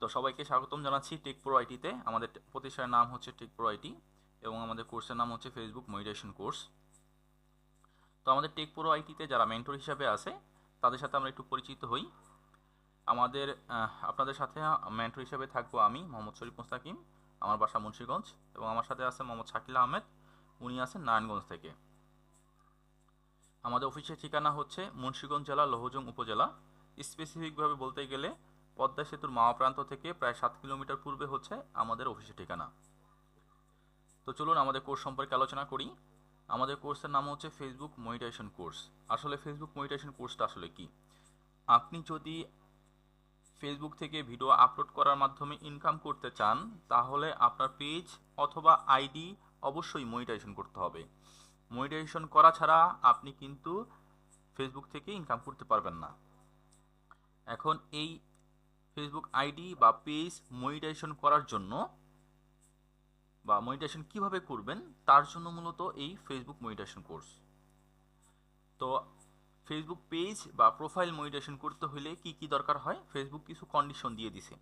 তো সবাইকে স্বাগতম জানাচ্ছি টেক প্রো আইটিতে আমাদের প্রতিষ্ঠানের নাম হচ্ছে টেক প্রো আইটি এবং আমাদের কোর্সের নাম হচ্ছে ফেসবুক মেডিটেশন কোর্স তো আমাদের টেক প্রো আইটিতে যারা মেন্টর হিসাবে আছে, তাদের সাথে আমরা একটু পরিচিত হই। আমাদের আপনাদের সাথে মেন্টর হিসাবে থাকব আমি, মোহাম্মদ শরীফ মুস্তাকিম, আমার বাসা মুন্সীগঞ্জ এবং আমার সাথে আছে মোহাম্মদ শাকিল আহমেদ, উনি আছেন নারায়ণগঞ্জ থেকে। আমাদের অফিসের ঠিকানা হচ্ছে মুন্সীগঞ্জ জেলা, লোহজং উপজেলা। স্পেসিফিকভাবে বলতে গেলে পদ্মা সেতুর মাওয়া প্রান্ত থেকে প্রায় সাত কিলোমিটার পূর্বে হচ্ছে আমাদের অফিসের ঠিকানা। তো চলুন আমাদের কোর্স সম্পর্কে আলোচনা করি। আমাদের কোর্সের নাম হচ্ছে ফেসবুক মনিটাইজেশন কোর্স আসলে ফেসবুক মনিটাইজেশন কোর্সটা আসলে কি? আপনি যদি ফেসবুক থেকে ভিডিও আপলোড করার মাধ্যমে ইনকাম করতে চান, তাহলে আপনার পেজ অথবা আইডি অবশ্যই মনিটাইজেশন করতে হবে। মনিটাইজেশন করা ছাড়া আপনি কিন্তু ফেসবুক থেকে ইনকাম করতে পারবেন না। এখন এই ফেসবুক আইডি বা পেজ মনিটাইজেশন করার জন্য বা মনিটাইজেশন কীভাবে করবেন, তার জন্য মূলত এই ফেসবুক মনিটাইজেশন কোর্স তো ফেসবুক পেজ বা প্রোফাইল মনিটাইজেশন করতে হলে কি কি দরকার হয়? ফেসবুক কিছু কন্ডিশন দিয়ে দিছে।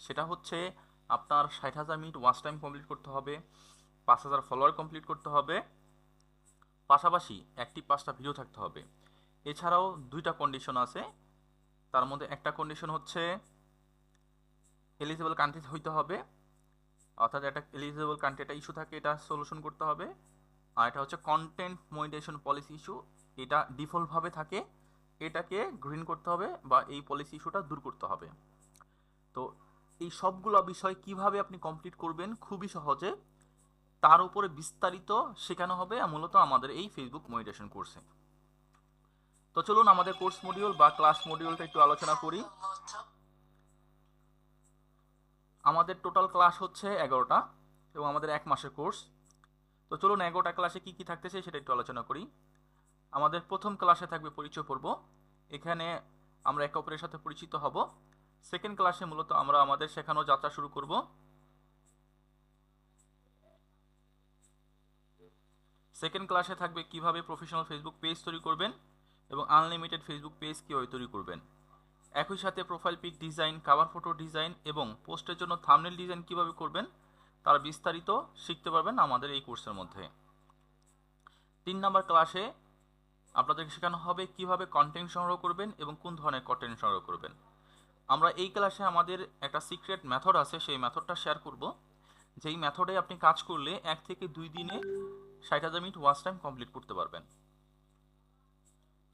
সেটা হচ্ছে আপনার ষাট হাজার মিনিট ওয়াচ টাইম কমপ্লিট করতে হবে, পাঁচ হাজার ফলোয়ার কমপ্লিট করতে হবে, পাশাপাশি একটি পাঁচটা ভিডিও থাকতে হবে। এছাড়াও দুইটা কন্ডিশন আছে। তার মধ্যে একটা কন্ডিশন হচ্ছে এলিজিবল কান্ট্রি হইতে হবে। অর্থাৎ একটা এলিজিবল কান্ট্রি একটা ইস্যু থাকে, এটা সলিউশন করতে হবে। আর এটা হচ্ছে কন্টেন্ট মনিটাইজেশন পলিসি ইস্যু এটা ডিফল্টভাবে থাকে। এটাকে গ্রিন করতে হবে বা এই পলিসি ইস্যুটা দূর করতে হবে। তো এই সবগুলো বিষয় কীভাবে আপনি কমপ্লিট করবেন? খুবই সহজে। তার উপরে বিস্তারিত শেখানো হবে মূলত আমাদের এই ফেসবুক মনিটেশন কোর্সে তো চলুন আমাদের কোর্স মডিউল বা ক্লাস মডিউলটা একটু আলোচনা করি। আমাদের টোটাল ক্লাস হচ্ছে এগারোটা এবং আমাদের এক মাসের কোর্স তো চলুন এগারোটা ক্লাসে কি কি থাকতেছে সেটা একটু আলোচনা করি। আমাদের প্রথম ক্লাসে থাকবে পরিচয় পর্ব। এখানে আমরা একে অপরের সাথে পরিচিত হব। সেকেন্ড ক্লাসে মূলত আমরা আমাদের শেখানো যাত্রা শুরু করব। সেকেন্ড ক্লাসে থাকবে কীভাবে প্রফেশনাল ফেসবুক পেজ তৈরি করবেন এবং আনলিমিটেড ফেসবুক পেজ কীভাবে তৈরি করবেন। একই সাথে profile pic design cover photo design এবং পোস্টের জন্য থামনেল ডিজাইন কীভাবে করবেন, তার বিস্তারিত শিখতে পারবেন আমাদের এই কোর্সের মধ্যে। তিন নম্বর ক্লাসে আপনাদেরকে শেখানো হবে কীভাবে কন্টেন্ট সংগ্রহ করবেন এবং কোন ধরনের কন্টেন্ট সংগ্রহ করবেন। আমরা এই ক্লাসে আমাদের একটা সিক্রেট মেথড আছে, সেই মেথডটা শেয়ার করব। যেই মেথডে আপনি কাজ করলে এক থেকে দুই দিনে ষাট হাজার মিনিট ওয়াচ টাইম কমপ্লিট করতে পারবেন।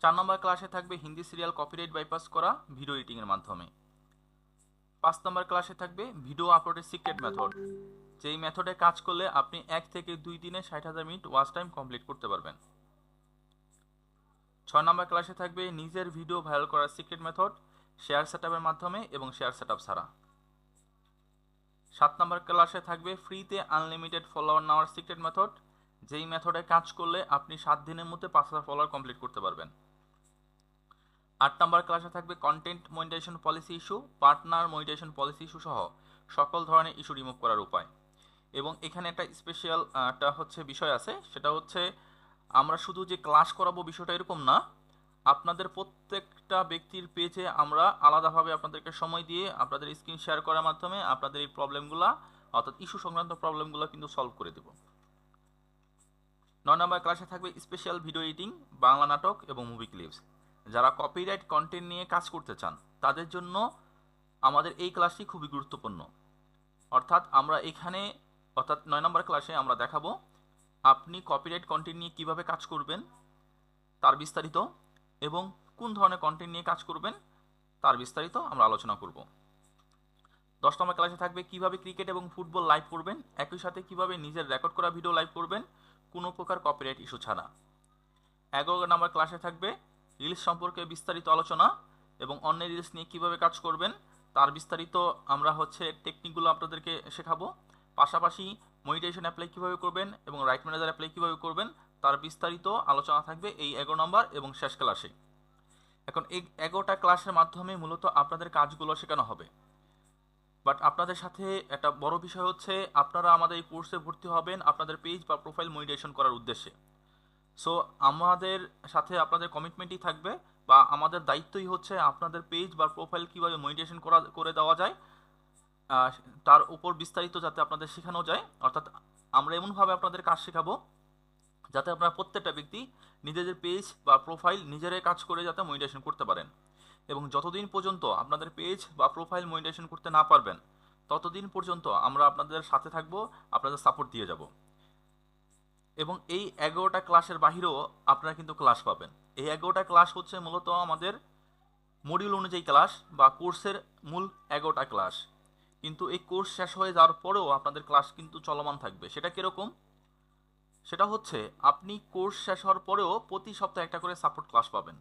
চার নম্বর ক্লাসে থাকবে হিন্দি সিরিয়াল কপিরাইট বাইপাস করা ভিডিও এডিটিংয়ের মাধ্যমে। পাঁচ নম্বর ক্লাসে থাকবে ভিডিও আপলোডের সিক্রেট মেথড যেই মেথডে কাজ করলে আপনি এক থেকে দুই দিনে ষাট হাজার মিনিট ওয়াচ টাইম কমপ্লিট করতে পারবেন। ছয় নম্বর ক্লাসে থাকবে নিজের ভিডিও ভাইরাল করার সিক্রেট মেথড শেয়ার সেটআপের মাধ্যমে এবং শেয়ার সেটআপ ছাড়া। সাত নম্বর ক্লাসে থাকবে ফ্রিতে আনলিমিটেড ফলোয়ার নেওয়ার সিক্রেট মেথড যেই মেথডে কাজ করলে আপনি সাত দিনের মধ্যে পাঁচ হাজার ফলোয়ার কমপ্লিট করতে পারবেন। আট নম্বর ক্লাসে থাকবে content monetization policy issue partner monetization policy issue সহ সকল ধরনের ইস্যু রিমুভ করার উপায়। এবং এখানে একটা স্পেশাল একটা হচ্ছে বিষয় আছে, সেটা হচ্ছে আমরা শুধু যে ক্লাস করাবো বিষয়টা এরকম না, আপনাদের প্রত্যেকটা ব্যক্তির পেজে আমরা আলাদাভাবে আপনাদেরকে সময় দিয়ে আপনাদের স্ক্রিন শেয়ার করার মাধ্যমে আপনাদের এই প্রবলেমগুলো অর্থাৎ ইস্যু সংক্রান্ত প্রবলেমগুলো কিন্তু সলভ করে দেব। নয় নম্বর ক্লাসে থাকবে স্পেশাল ভিডিও এডিটিং বাংলা নাটক এবং মুভি ক্লিপস যারা কপিরাইট কন্টেন্ট নিয়ে কাজ করতে চান, তাদের জন্য আমাদের এই ক্লাসটি খুবই গুরুত্বপূর্ণ। অর্থাৎ আমরা এখানে, অর্থাৎ নয় নম্বর ক্লাসে আমরা দেখাবো আপনি কপিরাইট কন্টেন্ট নিয়ে কীভাবে কাজ করবেন, তার বিস্তারিত এবং কোন ধরনের কন্টেন্ট নিয়ে কাজ করবেন, তার বিস্তারিত আমরা আলোচনা করব। দশ নম্বর ক্লাসে থাকবে কীভাবে ক্রিকেট এবং ফুটবল লাইভ করবেন, একই সাথে কীভাবে নিজের রেকর্ড করা ভিডিও লাইভ করবেন, কোনো প্রকার কপিরাইট ইস্যু ছাড়া। এগারো নম্বর ক্লাসে থাকবে রিলস সম্পর্কে বিস্তারিত আলোচনা এবং অন্য রিলস নিয়ে কীভাবে কাজ করবেন, তার বিস্তারিত আমরা হচ্ছে টেকনিকগুলো আপনাদেরকে শেখাবো। পাশাপাশি মনিটাইজেশন অ্যাপ্লাই কীভাবে করবেন এবং রাইট ম্যানেজার অ্যাপ্লাই কীভাবে করবেন, তার বিস্তারিত আলোচনা থাকবে এই এগারো নম্বর এবং শেষ ক্লাসে এখন এই এগারোটা ক্লাসের মাধ্যমে মূলত আপনাদের কাজগুলো শেখানো হবে। বাট আপনাদের সাথে একটা বড় বিষয় হচ্ছে, আপনারা আমাদের এই কোর্সে ভর্তি হবেন আপনাদের পেজ বা প্রোফাইল মনিটাইজেশন করার উদ্দেশ্যে। সো আমাদের সাথে আপনাদের কমিটমেন্টই থাকবে বা আমাদের দায়িত্বই হচ্ছে আপনাদের পেজ বা প্রোফাইল কীভাবে মনিটাইজেশন করা, করে দেওয়া যায় তার উপর বিস্তারিত যাতে আপনাদের শেখানো যায়। অর্থাৎ আমরা এমনভাবে আপনাদের কাজ শেখাবো যাতে আপনারা প্রত্যেকটা ব্যক্তি নিজেদের পেজ বা প্রোফাইল নিজেরাই কাজ করে যাতে মনিটাইজেশন করতে পারেন। এবং যতদিন পর্যন্ত আপনাদের পেজ বা প্রোফাইল মনিটাইজেশন করতে না পারবেন, ততদিন পর্যন্ত আমরা আপনাদের সাথে থাকব, আপনাদের সাপোর্ট দিয়ে যাব। এবং এই এগারোটা ক্লাসের বাহিরেও আপনারা কিন্তু ক্লাস পাবেন। এই এগারোটা ক্লাস হচ্ছে মূলত আমাদের মডিউল অনুযায়ী ক্লাস বা কোর্সের মূল এগারোটা ক্লাস। কিন্তু এই কোর্স শেষ হয়ে যাওয়ার পরেও আপনাদের ক্লাস কিন্তু চলমান থাকবে। সেটা কীরকম? সেটা হচ্ছে আপনি কোর্স শেষ হওয়ার পরেও প্রতি সপ্তাহে একটা করে সাপোর্ট ক্লাস পাবেন।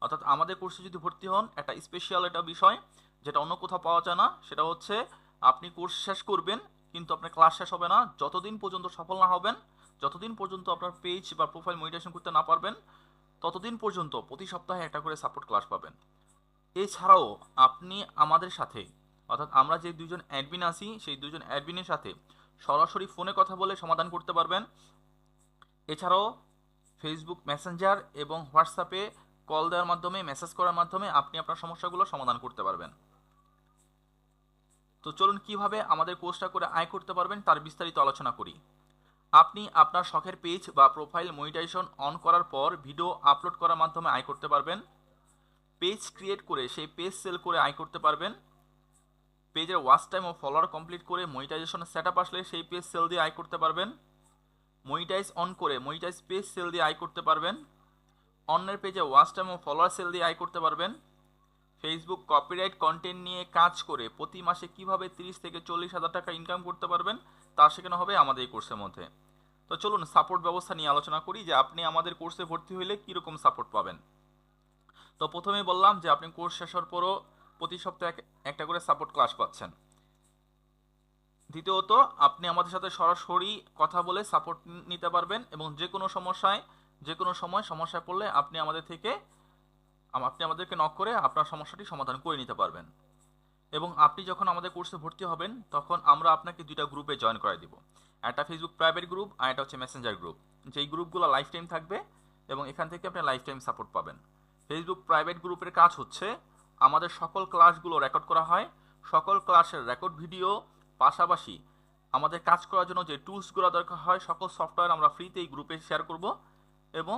অর্থাৎ আমাদের কোর্সে যদি ভর্তি হন, একটা স্পেশাল একটা বিষয় যেটা অন্য কোথাও পাওয়া যায় না, সেটা হচ্ছে আপনি কোর্স শেষ করবেন কিন্তু আপনার ক্লাস শেষ হবে না। যতদিন পর্যন্ত সফল না হবেন, যতদিন পর্যন্ত আপনার পেজ বা প্রোফাইল মনিটেশন করতে না পারবেন, ততদিন পর্যন্ত প্রতি সপ্তাহে একটা করে সাপোর্ট ক্লাস পাবেন। এছাড়াও আপনি আমাদের সাথে, অর্থাৎ আমরা যে দুজন অ্যাডমিন আছি, সেই দুজন অ্যাডমিনের সাথে সরাসরি ফোনে কথা বলে সমাধান করতে পারবেন। এছাড়াও ফেসবুক মেসেঞ্জার এবং হোয়াটসঅ্যাপে কল দেওয়ার মাধ্যমে মেসেজ করার মাধ্যমে আপনি আপনার সমস্যাগুলো সমাধান করতে পারবেন। তো চলুন কীভাবে আমাদের কোর্সটা করে আয় করতে পারবেন তার বিস্তারিত আলোচনা করি। আপনি আপনার শখের পেজ বা প্রোফাইল মনিটাইজেশন অন করার পর ভিডিও আপলোড করার মাধ্যমে আয় করতে পারবেন। পেজ ক্রিয়েট করে সেই পেজ সেল করে আয় করতে পারবেন। পেজের ওয়াচ টাইম ও ফলোয়ার কমপ্লিট করে মনিটাইজেশন সেট আপ আসলে সেই পেজ সেল দিয়ে আয় করতে পারবেন। মনিটাইজ অন করে মনিটাইজ পেজ সেল দিয়ে আয় করতে পারবেন। অন্যের পেজে ওয়াচ টাইম ও ফলোয়ার সেল দিয়ে আয় করতে পারবেন। ফেসবুক কপিরাইট কন্টেন্ট নিয়ে কাজ করে প্রতি মাসে কীভাবে তিরিশ থেকে চল্লিশ হাজার টাকা ইনকাম করতে পারবেন, তা শেখানো হবে আমাদের এই কোর্সের মধ্যে। তো চলুন সাপোর্ট ব্যবস্থা নিয়ে আলোচনা করি যে আপনি আমাদের কোর্সে ভর্তি হলে কীরকম সাপোর্ট পাবেন। তো প্রথমেই বললাম যে আপনি কোর্স শেষ হওয়ার পরও প্রতি সপ্তাহে এক- একটা করে সাপোর্ট ক্লাস পাচ্ছেন। দ্বিতীয়ত, আপনি আমাদের সাথে সরাসরি কথা বলে সাপোর্ট নিতে পারবেন এবং যে কোনো সমস্যায় যে কোনো সময় সমস্যায় পড়লে আপনি আমাদের থেকে আপনি আমাদেরকে নক করে আপনার সমস্যাটি সমাধান করে নিতে পারবেন। এবং আপনি যখন আমাদের কোর্সে ভর্তি হবেন, তখন আমরা আপনাকে দুইটা গ্রুপে জয়েন করে দিব। একটা ফেসবুক প্রাইভেট গ্রুপ আর একটা হচ্ছে মেসেঞ্জার গ্রুপ যেই গ্রুপগুলো লাইফ টাইম থাকবে এবং এখান থেকে আপনি লাইফ টাইম সাপোর্ট পাবেন ফেসবুক প্রাইভেট গ্রুপের কাজ হচ্ছে আমাদের সকল ক্লাসগুলো রেকর্ড করা হয়। সকল ক্লাসের রেকর্ড ভিডিও পাশাপাশি আমাদের কাজ করার জন্য যে টুলসগুলো দরকার হয়, সকল সফটওয়্যার আমরা ফ্রিতে এই গ্রুপে শেয়ার করব এবং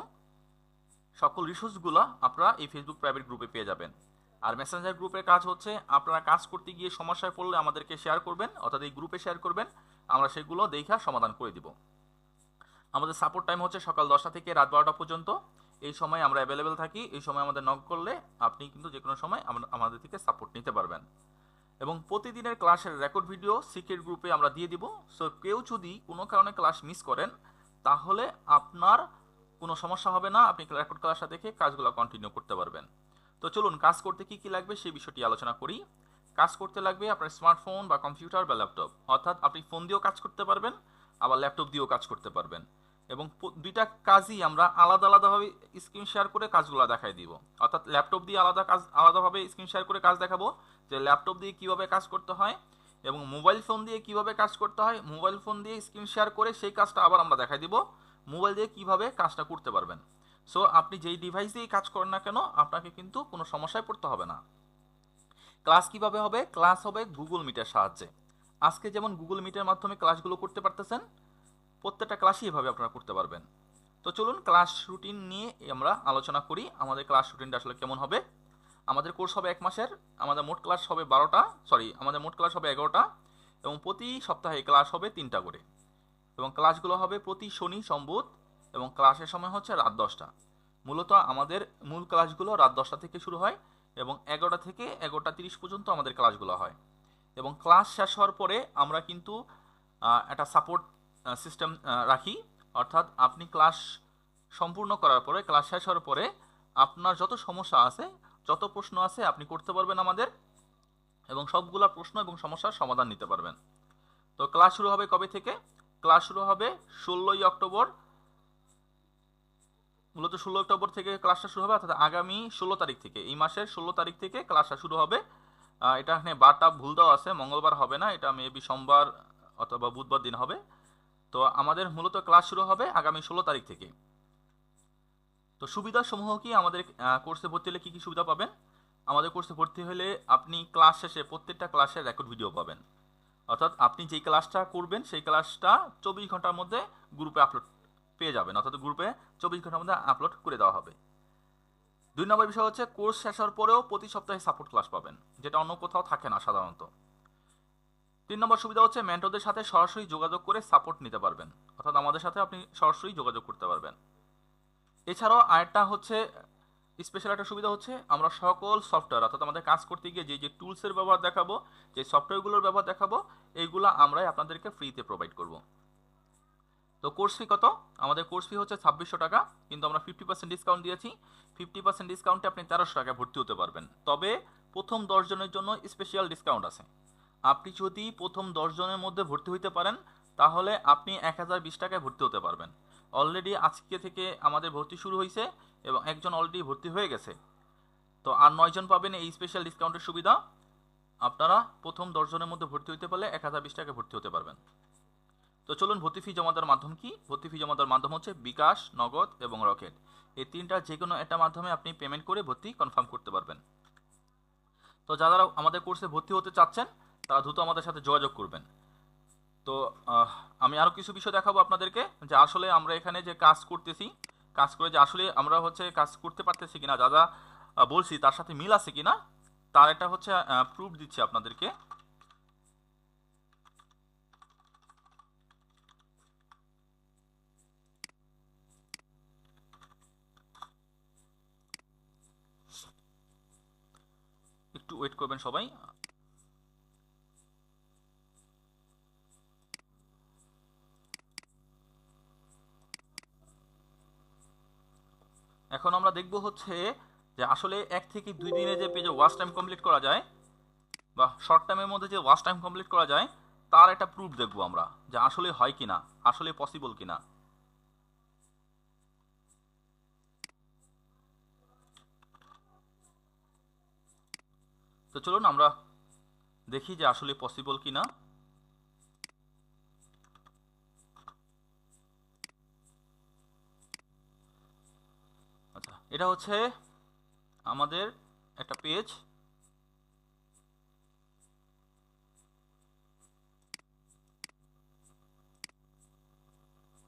সকল রিসোর্সগুলো আপনারা এই ফেসবুক প্রাইভেট গ্রুপে পেয়ে যাবেন। আর মেসেঞ্জার গ্রুপের কাজ হচ্ছে, আপনারা কাজ করতে গিয়ে সমস্যায় পড়লে আমাদেরকে শেয়ার করবেন, অর্থাৎ এই গ্রুপে শেয়ার করবেন, আমরা সেগুলো দেখা সমাধান করে দিব। আমাদের সাপোর্ট টাইম হচ্ছে সকাল দশটা থেকে রাত বারোটা পর্যন্ত। এই সময় আমরা অ্যাভেলেবেল থাকি, এই সময় আমাদের নক করলে আপনি কিন্তু যে কোনো সময় আমাদের থেকে সাপোর্ট নিতে পারবেন। এবং প্রতিদিনের ক্লাসের রেকর্ড ভিডিও সিক্রেট গ্রুপে আমরা দিয়ে দিব। সো কেউ যদি কোনো কারণে ক্লাস মিস করেন, তাহলে আপনার কোনো সমস্যা হবে না, আপনি রেকর্ড ক্লাসটা দেখে কাজগুলো কন্টিনিউ করতে পারবেন। তো চলুন, কাজ করতে কি কি লাগবে সেই বিষয়টি আলোচনা করি। কাজ করতে লাগবে আপনার স্মার্টফোন বা কম্পিউটার বা ল্যাপটপ অর্থাৎ আপনি ফোন দিয়েও কাজ করতে পারবেন, আবার ল্যাপটপ দিয়েও কাজ করতে পারবেন। এবং দুইটা কাজই আমরা আলাদা আলাদাভাবে স্ক্রিন শেয়ার করে কাজগুলো দেখাই দিব। অর্থাৎ ল্যাপটপ দিয়ে আলাদা কাজ আলাদাভাবে স্ক্রিন শেয়ার করে কাজ দেখাবো যে ল্যাপটপ দিয়ে কীভাবে কাজ করতে হয় এবং মোবাইল ফোন দিয়ে কীভাবে কাজ করতে হয়। মোবাইল ফোন দিয়ে স্ক্রিন শেয়ার করে সেই কাজটা আবার আমরা দেখাই দিব। মোবাইল দিয়ে কীভাবে কাজটা করতে পারবেন। সো আপনি যেই ডিভাইস দিয়েই কাজ করেন না কেন, আপনাকে কিন্তু কোনো সমস্যায় পড়তে হবে না। ক্লাস কীভাবে হবে? ক্লাস হবে গুগল মিটের সাহায্যে। আজকে যেমন গুগল মিটের মাধ্যমে ক্লাসগুলো করতে পারতেছেন, প্রত্যেকটা ক্লাসই এভাবে আপনারা করতে পারবেন। তো চলুন ক্লাস রুটিন নিয়ে আমরা আলোচনা করি, আমাদের ক্লাস রুটিনটা আসলে কেমন হবে। আমাদের কোর্স হবে এক মাসের, আমাদের মোট ক্লাস হবে বারোটা সরি আমাদের মোট ক্লাস হবে এগারোটা, এবং প্রতি সপ্তাহে ক্লাস হবে তিনটা করে। এবং ক্লাসগুলো হবে প্রতি শনি সম্বুধ এবং ক্লাসের সময় হচ্ছে রাত দশটা। মূলত আমাদের মূল ক্লাসগুলো রাত দশটা থেকে শুরু হয় এবং এগারোটা থেকে এগারোটা তিরিশ পর্যন্ত আমাদের ক্লাসগুলো হয়। এবং ক্লাস শেষ হওয়ার পরে আমরা কিন্তু একটা সাপোর্ট সিস্টেম রাখি। অর্থাৎ আপনি ক্লাস সম্পূর্ণ করার পরে, ক্লাস শেষ হওয়ার পরে আপনার যত সমস্যা আছে, যত প্রশ্ন আছে আপনি করতে পারবেন আমাদের এবং সবগুলা প্রশ্ন এবং সমস্যার সমাধান নিতে পারবেন। তো ক্লাস শুরু হবে কবে থেকে? ক্লাস শুরু হবে ষোলোই অক্টোবর। মূলত ষোলো অক্টোবর থেকে ক্লাসটা শুরু হবে, অর্থাৎ আগামী ষোলো তারিখ থেকে। এই মাসের ষোলো তারিখ থেকে ক্লাসটা শুরু হবে। এটা এখানে বারটা ভুল দেওয়া আছে, মঙ্গলবার হবে না, এটা মেবি সোমবার অথবা বুধবার দিন হবে। তো আমাদের মূলত ক্লাস শুরু হবে আগামী ষোলো তারিখ থেকে। তো সুবিধাসমূহ কি আমাদের কোর্সে ভর্তি হলে কী কী সুবিধা পাবেন? আমাদের কোর্সে ভর্তি হলে আপনি ক্লাস শেষে প্রত্যেকটা ক্লাসের রেকর্ড ভিডিও পাবেন। অর্থাৎ আপনি যেই ক্লাসটা করবেন, সেই ক্লাসটা চব্বিশ ঘণ্টার মধ্যে গ্রুপে আপলোড পেয়ে যাবেন। অর্থাৎ গ্রুপে চব্বিশ ঘণ্টার মধ্যে আপলোড করে দেওয়া হবে। দুই নম্বর বিষয় হচ্ছে কোর্স শেষ হওয়ার পরেও প্রতি সপ্তাহে সাপোর্ট ক্লাস পাবেন, যেটা অন্য কোথাও থাকে না সাধারণত। তিন নম্বর সুবিধা হচ্ছে মেন্টরদের সাথে সরাসরি যোগাযোগ করে সাপোর্ট নিতে পারবেন। অর্থাৎ আমাদের সাথে আপনি সরাসরি যোগাযোগ করতে পারবেন। এছাড়াও আরেকটা হচ্ছে স্পেশাল একটা সুবিধা হচ্ছে আমরা সকল সফটওয়্যার অর্থাৎ আমাদের কাজ করতে গিয়ে যে যে টুলসের ব্যবহার দেখাবো, যে সফটওয়্যারগুলোর ব্যবহার দেখাবো এইগুলো আমরাই আপনাদেরকে ফ্রিতে প্রোভাইড করব। তো কোর্স ফি কত? আমাদের কোর্স ফি হচ্ছে ছাব্বিশশো টাকা, কিন্তু আমরা ফিফটি পার্সেন্ট ডিসকাউন্ট দিয়েছি। ফিফটি পার্সেন্ট ডিসকাউন্টে আপনি তেরোশো টাকায় ভর্তি হতে পারবেন। তবে প্রথম দশজনের জন্য স্পেশাল ডিসকাউন্ট আছে। আপনি যদি প্রথম দশজনের মধ্যে ভর্তি হইতে পারেন, তাহলে আপনি এক হাজার বিশ টাকায় ভর্তি হতে পারবেন। অলরেডি আজকে থেকে আমাদের ভর্তি শুরু হয়েছে এবং একজন অলরেডি ভর্তি হয়ে গেছে। তো আর নয়জন পাবেন এই স্পেশাল ডিসকাউন্টের সুবিধা। আপনারা প্রথম দশজনের মধ্যে ভর্তি হতে পারলে এক হাজার বিশ টাকায় ভর্তি হতে পারবেন। তো চলুন ভর্তি ফি জমা দেওয়ার মাধ্যম কি? ভর্তি ফি জমা দেওয়ার মাধ্যম হচ্ছে বিকাশ, নগদ এবং রকেট। এই তিনটা যে কোনো একটা মাধ্যমে আপনি পেমেন্ট করে ভর্তি কনফার্ম করতে পারবেন। তো যারা আমাদের কোর্সে ভর্তি হতে চাচ্ছেন, তারা দ্রুত আমাদের সাথে যোগাযোগ করবেন। তো আমি আরও কিছু বিষয় দেখাবো আপনাদেরকে, যে আসলে আমরা এখানে যে কাজ করতেছি, কাজ করে যে আসলে আমরা হচ্ছে কাজ করতে পারতেছি কিনা, যা যা বলছি তার সাথে মিল আছে কিনা, তার একটা হচ্ছে প্রুফ দিচ্ছি আপনাদেরকে। একটু ওয়েট করবেন সবাই এখন আমরা দেখব হচ্ছে যে আসলে এক থেকে দুই দিনে যে পেজে ওয়াচ টাইম কমপ্লিট করা যায় বা শর্ট টাইমের মধ্যে যে ওয়াচ টাইম কমপ্লিট করা যায়, তার একটা প্রুফ দেখব আমরা যে আসলে হয় কিনা, আসলে পসিবল কিনা। তো চলুন আমরা দেখি যে আসলে পসিবল কিনা আচ্ছা এটা হচ্ছে আমাদের একটা পেজ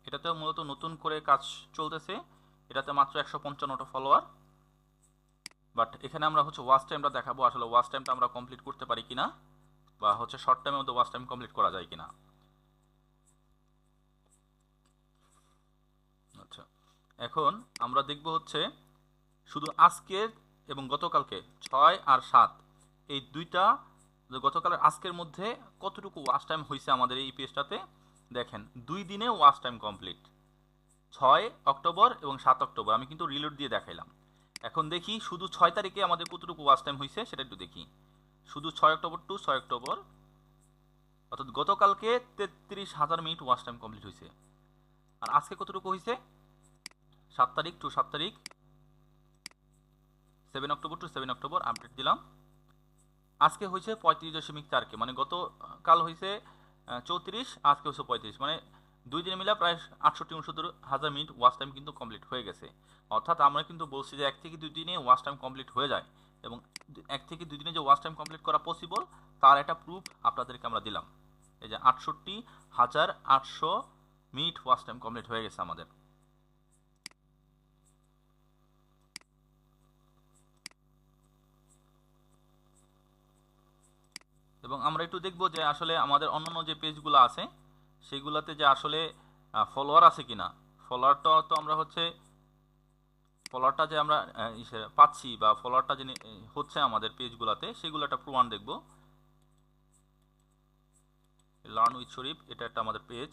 এটাতে মূলত নতুন করে কাজ চলতেছে। এটাতে মাত্র একশো পঞ্চান্নটা ফলোয়ার বাট এখানে আমরা হচ্ছে ওয়াচ টাইমটা দেখাবো, আসলে ওয়াচ টাইমটা আমরা কমপ্লিট করতে পারি কিনা, বা হচ্ছে শর্ট টাইমের মধ্যে ওয়াচ টাইম কমপ্লিট করা যায় কিনা। আচ্ছা এখন আমরা দেখব হচ্ছে শুধু আজকের এবং গতকালকে ছয় আর সাত। এই দুইটা গতকালের আজকের মধ্যে কতটুকু ওয়াচ টাইম হয়েছে আমাদের এই পেজটাতে দেখেন, দুই দিনে ওয়াচ টাইম কমপ্লিট ছয় অক্টোবর এবং সাত অক্টোবর, আমি কিন্তু রিলোড দিয়ে দেখাইলাম। এখন দেখি শুধু ছয় তারিখে আমাদের কতটুকু ওয়াচ টাইম হয়েছে সেটা একটু দেখি। শুধু ছয় অক্টোবর টু ছয় অক্টোবর, অর্থাৎ গতকালকে তেত্রিশ হাজার মিনিট ওয়াচ টাইম কমপ্লিট হয়েছে আর আজকে কতটুকু হয়েছে সাত তারিখ টু সাত তারিখ seven October to seven October update দিলাম। আজকে হয়েছে পঁয়ত্রিশ দশমিক চারকে মানে গতকাল হয়েছে চৌত্রিশ, আজকে হচ্ছে পঁয়ত্রিশ। মানে দুই দিনে মিলে প্রায় আটষট্টি, উনসত্তর হাজার মিনিট ওয়াচ টাইম কিন্তু কমপ্লিট হয়ে গেছে। অর্থাৎ আমরা কিন্তু বলছি যে এক থেকে দুই দিনে ওয়াচ টাইম কমপ্লিট হয়ে যায় এবং এক থেকে দুই দিনে যে ওয়াচ টাইম কমপ্লিট করা পসিবল তার একটা প্রুফ আপনাদেরকে আমরা দিলাম। এই যে আটষট্টি হাজার আটশো মিনিট ওয়াচ টাইম কমপ্লিট হয়ে গেছে আমাদের। এবং আমরা একটু দেখব যে আসলে আমাদের অন্যান্য যে পেজগুলো আছে, সেগুলোতে যে আসলে ফলোয়ার আছে কিনা। ফলোয়ারটা তো আমরা হচ্ছে ফলোয়ারটা যে আমরা পাচ্ছি বা ফলোয়ারটা যে হচ্ছে আমাদের পেজগুলোতে সেগুলো একটা প্রমাণ দেখব। লার্ন উইথ শরীফ এটা একটা আমাদের পেজ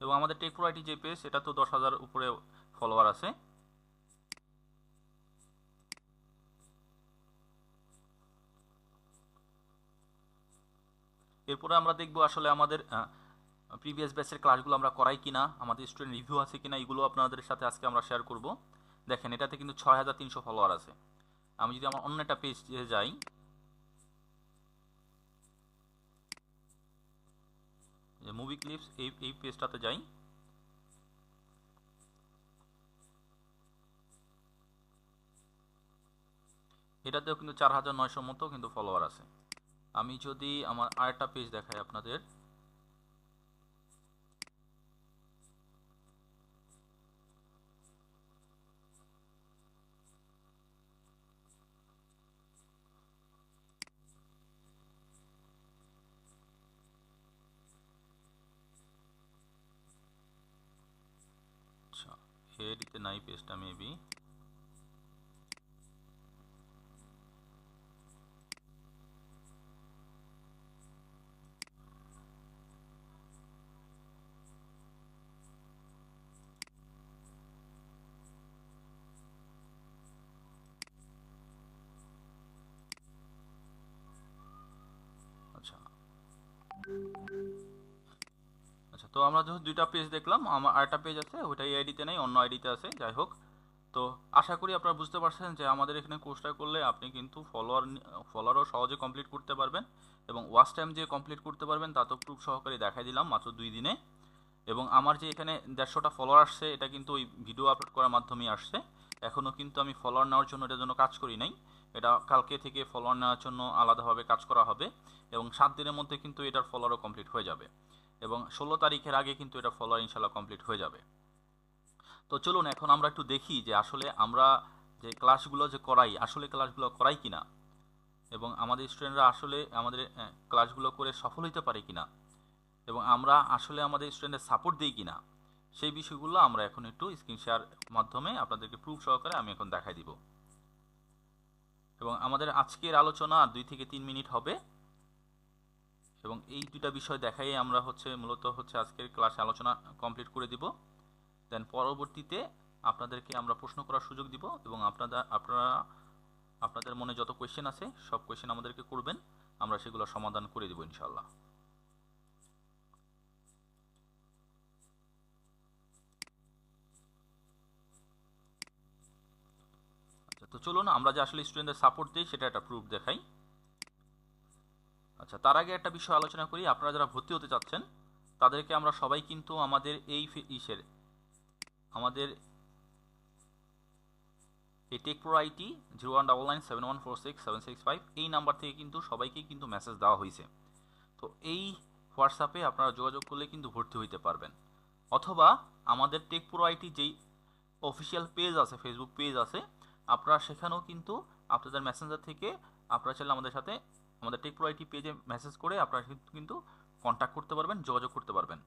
এবং আমাদের টেকপ্রোআইটি যে পেজ এটা তো দশ হাজার উপরে ফলোয়ার আছে। এরপরে আমরা দেখব আসলে আমাদের প্রিভিয়াস ব্যাচের ক্লাসগুলো আমরা করাই কিনা, আমাদের স্টুডেন্ট রিভিউ আছে কিনা, এগুলো আপনাদের সাথে আজকে আমরা শেয়ার করব। দেখেন, এটাতে কিন্তু ছয় হাজার তিনশো ফলোয়ার আছে। আমি যদি আমার অন্য একটা পেজ যাই মুভি ক্লিপস এই এই পেজটাতে যাই। এটাতেও কিন্তু চার হাজার নয়শো মতো কিন্তু ফলোয়ার আছে। আমি যদি আমার আরেকটা পেজ দেখাই আপনাদের। আচ্ছা এডিতে নাই পেজটা মেবি আচ্ছা আচ্ছা তো আমরা যখন দুইটা পেজ দেখলাম, আমার আরেকটা পেজ আছে, ওইটা এই আইডিতে নেই, অন্য আইডিতে আছে, যাই হোক। তো আশা করি আপনারা বুঝতে পারছেন যে আমাদের এখানে কোর্সটা করলে আপনি কিন্তু ফলোয়ার ফলোয়ারও সহজে কমপ্লিট করতে পারবেন এবং ওয়াচ টাইম যে কমপ্লিট করতে পারবেন, তা তো প্রুফ সহকারে দেখাই দিলাম মাত্র দুই দিনে। এবং আমার যে এখানে দেড়শোটা ফলোয়ার আসছে, এটা কিন্তু ওই ভিডিও আপলোড করার মাধ্যমেই আসছে। এখনও কিন্তু আমি ফলোয়ার নেওয়ার জন্য এটার জন্য কাজ করি নাই। এটা কালকে থেকে ফলোয়ার নেওয়ার জন্য আলাদাভাবে কাজ করা হবে এবং সাত দিনের মধ্যে কিন্তু এটার ফলোয়ারও কমপ্লিট হয়ে যাবে। এবং ষোলো তারিখের আগে কিন্তু এটা ফলোয়ার ইনশাল্লাহ কমপ্লিট হয়ে যাবে। তো চলুন এখন আমরা একটু দেখি যে আসলে আমরা যে ক্লাসগুলো যে করাই, আসলে ক্লাসগুলো করাই কিনা এবং আমাদের স্টুডেন্টরা আসলে আমাদের ক্লাসগুলো করে সফল হতে পারে কিনা এবং আমরা আসলে আমাদের স্টুডেন্টের সাপোর্ট দিই কিনা সেই বিষয়গুলো আমরা এখন একটু স্ক্রিন শেয়ার মাধ্যমে আপনাদেরকে প্রুফ সহকারে আমি এখন দেখাই দিব। এবং আমাদের আজকের আলোচনা দুই থেকে তিন মিনিট হবে। এবং এই দুটা বিষয় দেখাই আমরা হচ্ছে মূলত হচ্ছে আজকের ক্লাসে আলোচনা কমপ্লিট করে দিব। দেন পরবর্তীতে আপনাদেরকে আমরা প্রশ্ন করার সুযোগ দিব এবং আপনাদের আপনারা, আপনাদের মনে যত কোয়েশ্চেন আছে, সব কোয়েশ্চেন আমাদেরকে করবেন। আমরা সেগুলো সমাধান করে দেবো ইনশাল্লাহ আচ্ছা তো চলুন আমরা যে আসলে স্টুডেন্টদের সাপোর্ট দিই, সেটা একটা প্রুফ দেখাই। আচ্ছা তার আগে একটা বিষয় আলোচনা করি। আপনারা যারা ভর্তি হতে চাচ্ছেন, তাদেরকে আমরা সবাই কিন্তু আমাদের এই ইসের, আমাদের এই Tech Pro IT zero one double nine seven one four six seven six five, এই নাম্বার থেকে কিন্তু সবাইকে কিন্তু মেসেজ দেওয়া হয়েছে। তো এই হোয়াটসঅ্যাপে আপনারা যোগাযোগ করলে কিন্তু ভর্তি হইতে পারবেন। অথবা আমাদের টেক প্রো আইটি যেই অফিসিয়াল পেজ আছে ফেসবুক পেজ আছে, আপনারা সেখানেও কিন্তু আপনাদের মেসেঞ্জার থেকে আপনারা চাইলে আমাদের সাথে আমাদের টেক প্রো আইটি পেজে মেসেজ করে আপনারা কিন্তু- কন্ট্যাক্ট করতে পারবেন, যোগাযোগ করতে পারবেন।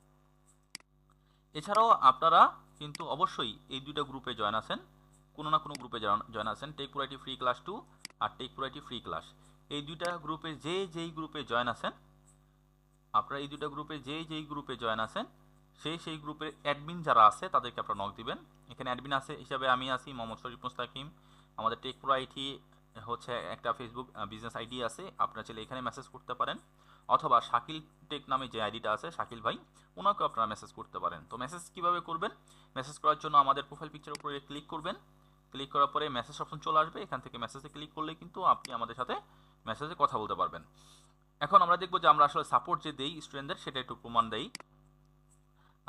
এছাড়াও আপনারা কিন্তু অবশ্যই এই দুইটা গ্রুপে জয়েন আছেন। কোনো না কোনো গ্রুপে জয়েন আছেন। Tech Pro IT free class two R Tech Pro IT free class এই দুইটা গ্রুপে যে যেই গ্রুপে জয়েন আছেন, আপনারা এই দুইটা গ্রুপে যে যেই গ্রুপে জয়েন আছেন সেই সেই গ্রুপের অ্যাডমিন যারা আছে, তাদেরকে আপনারা নক দিবেন। এখানে অ্যাডমিন আছে হিসাবে আমি আছি, মোহাম্মদ শরীফ মুস্তাকিম। আমাদের টেক প্রো আইটি হচ্ছে একটা ফেসবুক বিজনেস আইডি আছে, আপনারা চাইলে এখানে মেসেজ করতে পারেন। অথবা শাকিল টেক নামে যে আইডিটা আছে, শাকিল ভাই ওনাকেও আপনারা মেসেজ করতে পারেন। তো মেসেজ কীভাবে করবেন? মেসেজ করার জন্য আমাদের প্রোফাইল পিকচারের উপরে ক্লিক করবেন। ক্লিক করার পরে মেসেজ অপশন চলে আসবে। এখান থেকে মেসেজে ক্লিক করলে কিন্তু আপনি আমাদের সাথে মেসেজে কথা বলতে পারবেন। এখন আমরা দেখব যে আমরা আসলে সাপোর্ট যে দেই স্টুডেন্টদের সেটা একটু প্রমাণ দেই।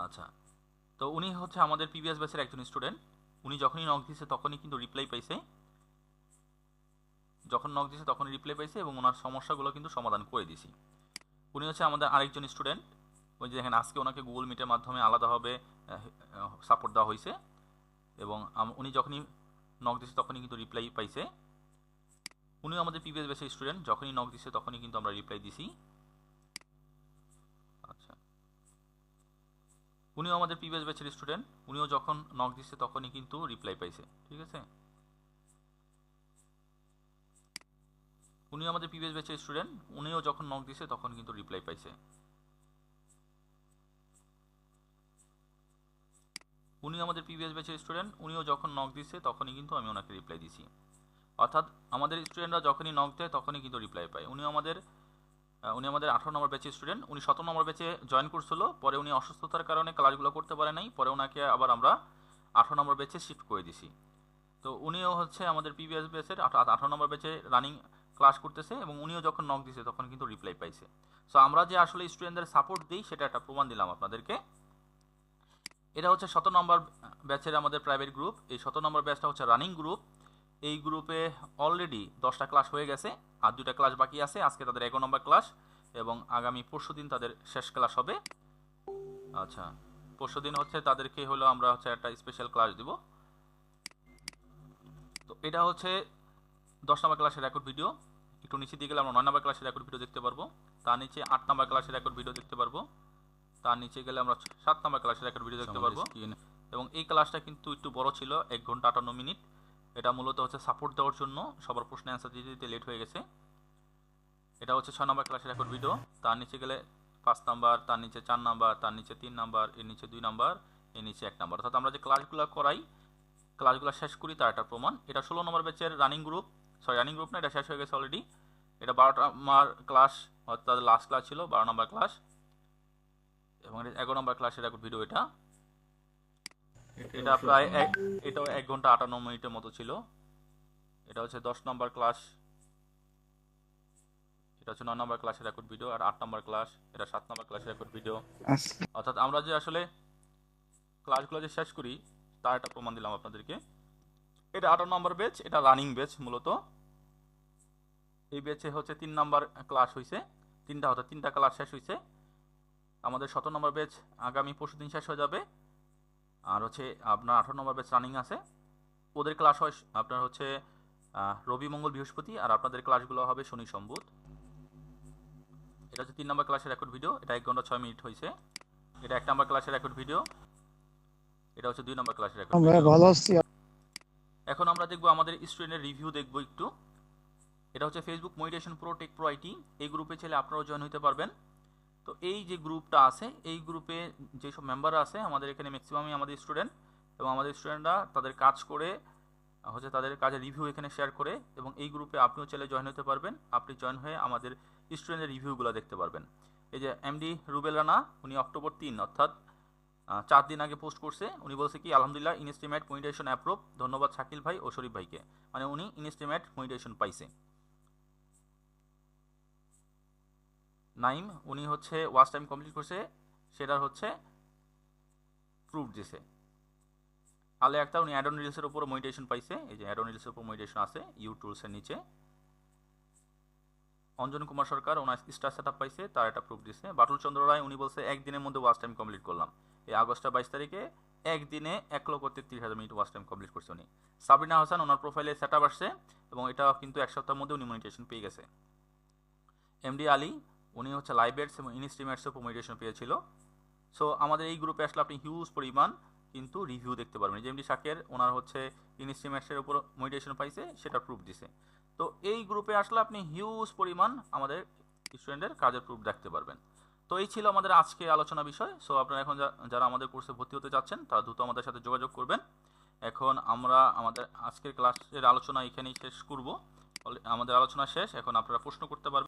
আচ্ছা তো উনি হচ্ছে আমাদের প্রিভিয়াস ব্যাচের একজন স্টুডেন্ট উনি যখনই নক দিয়েছে তখনই কিন্তু রিপ্লাই পাইছে। যখন নক দিয়েছে, তখনই রিপ্লাই পাইছে এবং ওনার সমস্যাগুলো কিন্তু সমাধান করে দিয়েছি। উনি হচ্ছে আমাদের আরেকজন স্টুডেন্ট ওই যে দেখেন আজকে ওনাকে গুগল মিটের মাধ্যমে আলাদাভাবে সাপোর্ট দেওয়া হয়েছে এবং উনি যখনই নক দিয়েছে, তখনই কিন্তু রিপ্লাই পাইছে। উনিও আমাদের প্রিভিয়াস বেসের স্টুডেন্ট যখনই নক দিছে তখনই কিন্তু আমরা রিপ্লাই দিছি। আচ্ছা। উনিও আমাদের প্রিভিয়াস ব্যাচের স্টুডেন্ট উনিও যখন নক দিচ্ছে তখনই কিন্তু রিপ্লাই পাইছে, ঠিক আছে? উনিও আমাদের প্রিভিয়াস ব্যাচের স্টুডেন্ট উনিও যখন নক দিছে তখন কিন্তু রিপ্লাই পাইছে। উনি আমাদের প্রিভিয়াস ব্যাচের স্টুডেন্ট উনিও যখন নক দিছে তখনই কিন্তু আমি ওনাকে রিপ্লাই দিছি। অর্থাৎ আমাদের স্টুডেন্টরা যখনই নক দেয় তখনই কিন্তু রিপ্লাই পায়। উনি আমাদের উনি আমাদের আঠারো নম্বর ব্যাচের স্টুডেন্ট উনি সতেরো নম্বর ব্যাচে জয়েন করছিল, পরে উনি অসুস্থতার কারণে ক্লাসগুলো করতে পারে নাই, পরে ওনাকে আবার আমরা আঠারো নম্বর ব্যাচে শিফট করে দিছি। তো উনিও হচ্ছে আমাদের প্রিভিয়াস ব্যাচের আঠারো নম্বর ব্যাচে রানিং ক্লাস করতেছে এবং উনিও যখন নক দিছে তখন কিন্তু রিপ্লাই পাইছে। সো আমরা যে আসলে স্টুডেন্টদের সাপোর্ট দিই, সেটা একটা প্রমাণ দিলাম আপনাদেরকে। এটা হচ্ছে শত নম্বর ব্যাচের আমাদের প্রাইভেট গ্রুপ এই শত নম্বর ব্যাচটা হচ্ছে রানিং গ্রুপ এই গ্রুপে অলরেডি দশটা ক্লাস হয়ে গেছে, আর দুটা ক্লাস বাকি আছে। আজকে তাদের এগারো নম্বর ক্লাস এবং আগামী পরশু দিন তাদের শেষ ক্লাস হবে। আচ্ছা পরশু দিন হচ্ছে তাদেরকে হলো আমরা হচ্ছে একটা স্পেশাল ক্লাস দিব। তো এটা হচ্ছে দশ নম্বর ক্লাসের রেকর্ড ভিডিও একটু নিচে দিয়ে গেলে আমরা নয় নম্বর ক্লাসের রেকর্ড ভিডিও দেখতে পারব। তার নিচে আট নম্বর ক্লাসের রেকর্ড ভিডিও দেখতে পারব। তার নিচে গেলে আমরা সাত নম্বর ক্লাসের রেকর্ড ভিডিও দেখতে পারব। এবং এই ক্লাসটা কিন্তু একটু বড় ছিল এক ঘণ্টা আটান্ন মিনিট। এটা মূলত হচ্ছে সাপোর্ট দেওয়ার জন্য। সবার প্রশ্নে অ্যান্সার দিতে দিতে লেট হয়ে গেছে। এটা হচ্ছে ছয় নম্বর ক্লাসের রেকর্ড ভিডিও তার নিচে গেলে পাঁচ নাম্বার তার নিচে চার নাম্বার তার নিচে তিন নাম্বার এর নিচে দুই নাম্বার এর নিচে এক নাম্বার। অর্থাৎ আমরা যে ক্লাসগুলো করাই ক্লাসগুলো শেষ করি তার একটা প্রমাণ। এটা ষোলো নম্বর ব্যাচের running group sorry running group না, এটা শেষ হয়ে গেছে অলরেডি এটা বারোটা আমার ক্লাস অর্থাৎ লাস্ট ক্লাস ছিল, বারো নম্বর ক্লাস এবং এটা এগারো নম্বর ক্লাসের রেকর্ড ভিডিও এটা। এটা প্রায় এক এটাও এক ঘণ্টা আটান্ন মিনিটের মতো ছিল। এটা হচ্ছে দশ নম্বর ক্লাস এটা হচ্ছে নয় নম্বর ক্লাসের রেকর্ড ভিডিও আর আট নম্বর ক্লাস এটা সাত নম্বর ক্লাসের রেকর্ড ভিডিও অর্থাৎ আমরা যে আসলে ক্লাসগুলো যে শেষ করি, তার একটা প্রমাণ দিলাম আপনাদেরকে। এটা আঠারো নম্বর বেচ এটা রানিং বেচ মূলত। এই বেচে হচ্ছে তিন নম্বর ক্লাস হয়েছে তিনটা অর্থাৎ তিনটা ক্লাস শেষ হয়েছে আমাদের সতেরো নম্বর বেচ আগামী পরশু দিন শেষ হয়ে যাবে। আর হচ্ছে আপনার আঠারো নম্বর বেচ রানিং আছে। ওদের ক্লাস হয় আপনার হচ্ছে রবি মঙ্গল বৃহস্পতি আর আপনাদের ক্লাসগুলো হবে শনি সম্বুধ। এটা হচ্ছে তিন নম্বর ক্লাসের রেকর্ড ভিডিও এটা এক ঘণ্টা ছয় মিনিট হয়েছে এটা এক নম্বর ক্লাসের রেকর্ড ভিডিও এটা হচ্ছে দুই নম্বর ক্লাসের রেকর্ড আমরা ভালো আছি। এখন আমরা দেখব আমাদের স্টুডেন্টের রিভিউ দেখব একটু। এটা হচ্ছে Facebook meditation Pro Tech Pro IT এই গ্রুপে ছেলে আপনারাও জয়েন হতে পারবেন। তো এই যে গ্রুপটা আছে, এই গ্রুপে যেসব মেম্বার আছে, আমাদের এখানে ম্যাক্সিমামই আমাদের স্টুডেন্ট এবং আমাদের স্টুডেন্টরা তাদের কাজ করে, হচ্ছে তাদের কাজের রিভিউ এখানে শেয়ার করে এবং এই গ্রুপে আপনিও চাইলে জয়েন হতে পারবেন। আপনি জয়েন হয়ে আমাদের স্টুডেন্টের রিভিউগুলো দেখতে পারবেন। এই যে এমডি রুবেল রানা, উনি অক্টোবর তিন, অর্থাৎ চার দিন আগে পোস্ট করছে। উনি বলছে কি, আলহামদুলিল্লাহ ইনস্টিমেট মনিটেশন অ্যাপ্রুভ ধন্যবাদ শাকিল ভাই ও শরীফ ভাইকে। মানে উনি ইনস্টিমেট মনিটেশন পাইছে। নাইম, উনি হচ্ছে ওয়াচ টাইম কমপ্লিট করছে, সেটার হচ্ছে প্রুফ দিছে। আলে একটা, উনি অ্যাডন রিলসের উপর মনিটেশন পাইছে, এই যে অ্যাডন রিলসের উপর মনিটেশন আছে ইউ টুলসের নিচে। অঞ্জন কুমার সরকার, ওনার স্টার সেট আপ পাইছে, তার একটা প্রুফ দিছে। বাটুল চন্দ্র রায়, উনি বলছে, একদিনের মধ্যে ওয়াচ টাইম কমপ্লিট করলাম। এই আগস্টের বাইশ তারিখে, একদিনে এক লক্ষ তেত্রিশ হাজার মিনিট ওয়াচ টাইম কমপ্লিট করছে উনি। সাবিনা হাসান, ওনার প্রোফাইলে সেট আপ আসছে, এবং এটা কিন্তু এক সপ্তাহের মধ্যে উনি মনিটেশন পেয়ে গেছে। এমডি আলী উনি হচ্ছে লাইবেটস এবং ইনস্ট্রিমেটসের উপর মনিটেশন পেয়েছিল। সো আমাদের এই গ্রুপে আসলে আপনি হিউজ পরিমাণ কিন্তু রিভিউ দেখতে পারবেন। যেমনি শাকের, ওনার হচ্ছে ইনস্ট্রিমেটসের উপর মনিটেশন পাইছে, সেটা প্রুফ দিছে। তো এই গ্রুপে আসলে আপনি হিউজ পরিমাণ আমাদের স্টুডেন্টের কাজের প্রুফ দেখতে পারবেন। তো এই ছিল আমাদের আজকে আলোচনা বিষয়। সো আপনারা এখন যারা আমাদের কোর্সে ভর্তি হতে চাচ্ছেন, তারা দ্রুত আমাদের সাথে যোগাযোগ করবেন। এখন আমরা আমাদের আজকের ক্লাসের আলোচনা এখানেই শেষ করব। আমাদের আলোচনা শেষ। এখন আপনারা প্রশ্ন করতে পারবেন।